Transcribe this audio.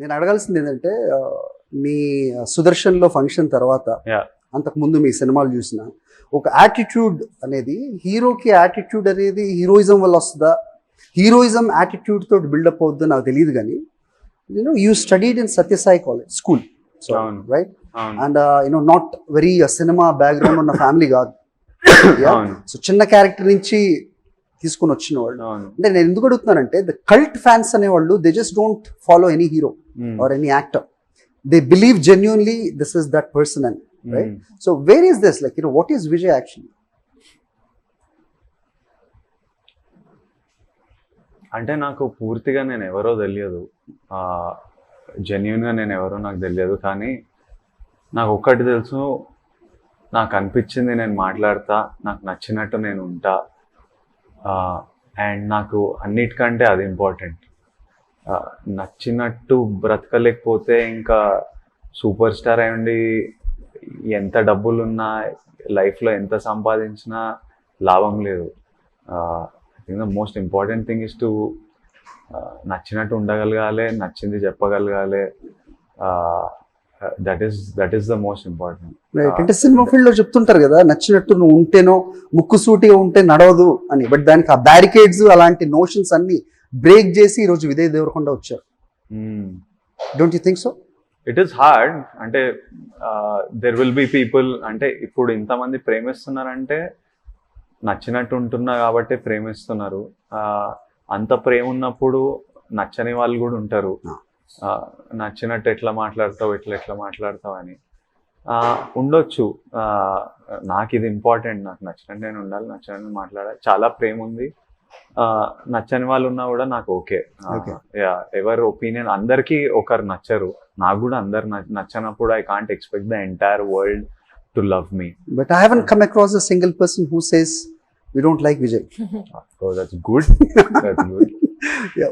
నేను అడగాల్సింది ఏంటంటే మీ సుదర్శన్లో ఫంక్షన్ తర్వాత. అంతకు ముందు మీ సినిమాలు చూసిన ఒక యాటిట్యూడ్ అనేది హీరోకి యాటిట్యూడ్ అనేది హీరోయిజం వల్ల వస్తుందా? హీరోయిజం యాటిట్యూడ్ తోటి బిల్డప్ అవుద్దో నాకు తెలియదు కానీ you know you studied in Sathya Sai college school so. Right and you know not very cinema background ఉన్న ఫ్యామిలీ కాదు. సో చిన్న క్యారెక్టర్ నుంచి తీసుకుని వచ్చిన వాళ్ళు. అంటే నేను ఎందుకు అడుగుతున్నానంటే ద కల్ట్ ఫ్యాన్స్ అనేవాళ్ళు they just don't follow any hero or any actor they believe genuinely this is that person అని right. So where is this like you know what is Vijay actually అంటే నాకు పూర్తిగా నేను ఎవరో తెలియదు. జెన్యున్గా నేను ఎవరో నాకు తెలియదు. కానీ నాకు ఒక్కటి తెలుసు నాకు అనిపించింది నేను మాట్లాడతా నాకు నచ్చినట్టు నేను ఉంటా. అండ్ నాకు అన్నిటికంటే అది ఇంపార్టెంట్ నచ్చినట్టు బ్రతకలేకపోతే ఇంకా సూపర్ స్టార్ అయ్యండి ఎంత డబ్బులున్నా లైఫ్లో ఎంత సంపాదించినా లాభం లేదు. I think the most important thing is to నచ్చినట్టు ఉండగలగాలి నచ్చింది చెప్పగలగాలి. That is that is the most important right అంటే సినిమా ఫీల్డ్లో చెప్తుంటారు కదా నచ్చినట్టు నువ్వు ఉంటేనో ముక్కు సూటిగా ఉంటే నడవదు అని. బట్ దానికి ఆ బ్యారికేడ్స్ అలాంటి నోషన్స్ అన్ని బ్రేక్ చేసి ఈ రోజు విజయ్ దేవరకొండ వచ్చారు. Don't you think so it is hard అంటే దెర్ విల్ బి పీపుల్ అంటే ఇప్పుడు ఇంతమంది ప్రేమిస్తున్నారంటే నచ్చినట్టు ఉంటున్నా కాబట్టి ప్రేమిస్తున్నారు. అంత ప్రేమ ఉన్నప్పుడు నచ్చని వాళ్ళు కూడా ఉంటారు. నచ్చినట్టు ఎట్లా మాట్లాడతావు ఎట్లా ఎట్లా మాట్లాడతావు అని. ఉండొచ్చు. నాకు ఇది ఇంపార్టెంట్ నాకు నచ్చినట్టు నేను ఉండాలి నచ్చినట్టు మాట్లాడాలి. చాలా ప్రేమ ఉంది. నచ్చని వాళ్ళు ఉన్నా కూడా నాకు ఓకే. ఎవరి ఒపీనియన్ అందరికీ ఒకరు నచ్చరు. నాకు కూడా అందరు నచ్చ- నచ్చనప్పుడు I can't expect the entire world to love me but I haven't come across a single person who says we don't like Vijay that's good that's good